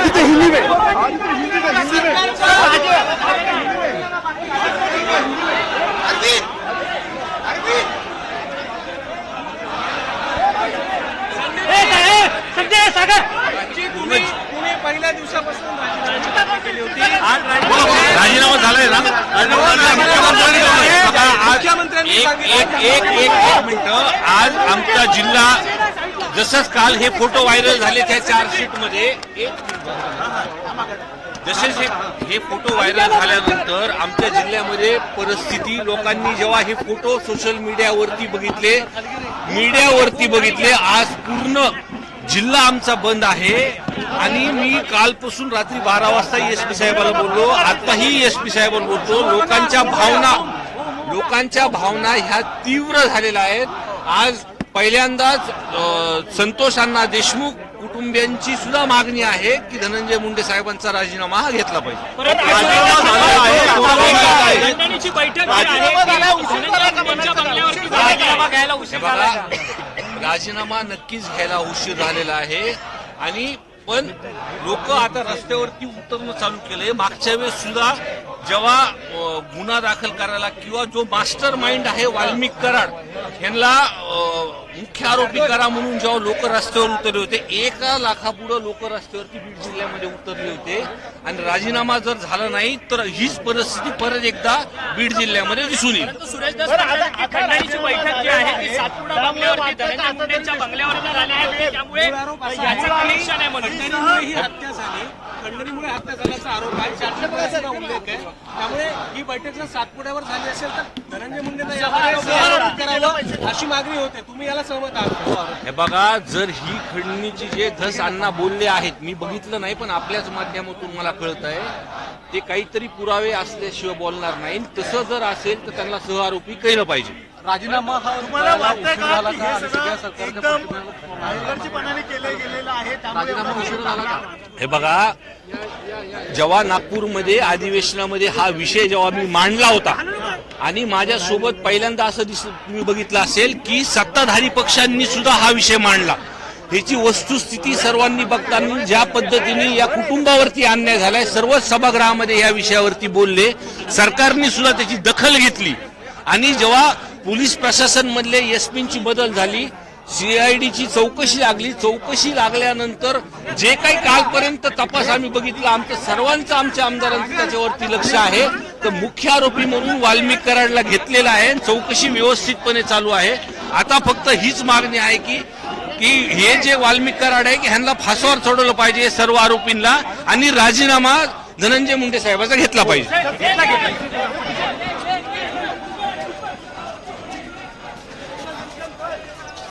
आदित्य हिंदी में। आदित्य हिंदी में हिंदी में पुणे पहिल्या दिवसापासून राजीनामा केली होती राजीनामा झालाय. ना मुख्यमंत्र्यांनी एक सांगितलं. एक एक एक एक मिनिट. आज आमचा जिल्हा जसंच काल हे फोटो व्हायरल झाले त्या चार्जशीटमध्ये एक जसेच हे हे फोटो व्हायरल झाल्यानंतर आमच्या जिल्ह्यामध्ये परिस्थिती लोकांनी जेव्हा हे फोटो सोशल मीडियावरती बघितले मीडियावरती बघितले आज पूर्ण जिल्हा आमचा बंद आहे. आणि मी कालपासून रात्री बारा वाजता एस पी साहेबाला बोललो आताही एस पी साहेबाला बोलतो लोकांच्या भावना लोकांच्या भावना ह्या तीव्र झालेल्या आहेत. आज पहिल्यांदाच संतोष अण्णा देशमुख कुटुंबियांची सुद्धा मागणी आहे की धनंजय मुंडे साहेबांचा राजीनामा हा घेतला पाहिजे. राजीनामा हे नक्कीच घ्यायला उशीर झालेला आहे. आणि पण लोक आता रस्त्यावरती उतरणं चालू केलंय. मागच्या वेळेस सुद्धा जेव्हा गुन्हा दाखल करायला किंवा जो मास्टर माइंड आहे वाल्मिक कराड यांना मुख्य आरोपी करा म्हणून जेव्हा लोक रस्त्यावर उतरले होते एका लाखापुढं लोक रस्त्यावरती बीड जिल्ह्यामध्ये उतरले होते. आणि राजीनामा जर झाला नाही तर हीच परिस्थिती परत एकदा बीड जिल्ह्यामध्ये दिसून येईल. बैठक जी आहे ती सातपुडा बंगल्यावरती त्यामुळे याचं कनेक्शन आहे म्हणून. ही हत्या झाली खंडणीमुळे हत्या झाल्याचा आरोप आहे. चारशे उल्लेख आहे. त्यामुळे ही बैठक जर सातपुड्यावर झाली असेल तर धनंजय आरोप करावं अशी मागणी होते. तुम्ही याला सहमत आहात हे. बघा जर ही खंडणीची जे धस अण्णा बोलले आहेत मी बघितलं नाही पण आपल्याच माध्यमातून मला कळत आहे ते काहीतरी पुरावे असल्याशिवाय बोलणार नाही तसं जर असेल तर त्यांना सहआरोपी केलं पाहिजे. राजीनामा हा हे बघा जेव्हा नागपूरमध्ये अधिवेशनामध्ये हा विषय जेव्हा मी मांडला होता आणि माझ्यासोबत पहिल्यांदा असं दिस तुम्ही बघितलं असेल की सत्ताधारी पक्षांनी सुद्धा हा विषय मांडला. ह्याची वस्तुस्थिती सर्वांनी बघताना ज्या पद्धतीने या कुटुंबावरती अन्याय झालाय सर्वच सभागृहामध्ये या विषयावरती बोलले. सरकारने सुद्धा त्याची दखल घेतली. आणि जेव्हा पोलीस प्रशासन मधले एसपींची बदल झाली सीआयडीची चौकशी लागली. चौकशी लागल्यानंतर जे काही कालपर्यंत तपास आम्ही बघितला आमचं सर्वांचं आमच्या आमदारांचं त्याच्यावरती लक्ष आहे. तर मुख्य आरोपी म्हणून वाल्मिक कराडला घेतलेला आहे. चौकशी व्यवस्थितपणे चालू आहे. आता फक्त हीच मागणी आहे की की हे जे वाल्मिक कराड आहे की ह्यांना फासावर चढवलं पाहिजे सर्व आरोपींना आणि राजीनामा धनंजय मुंडे साहेबाचा घेतला पाहिजे.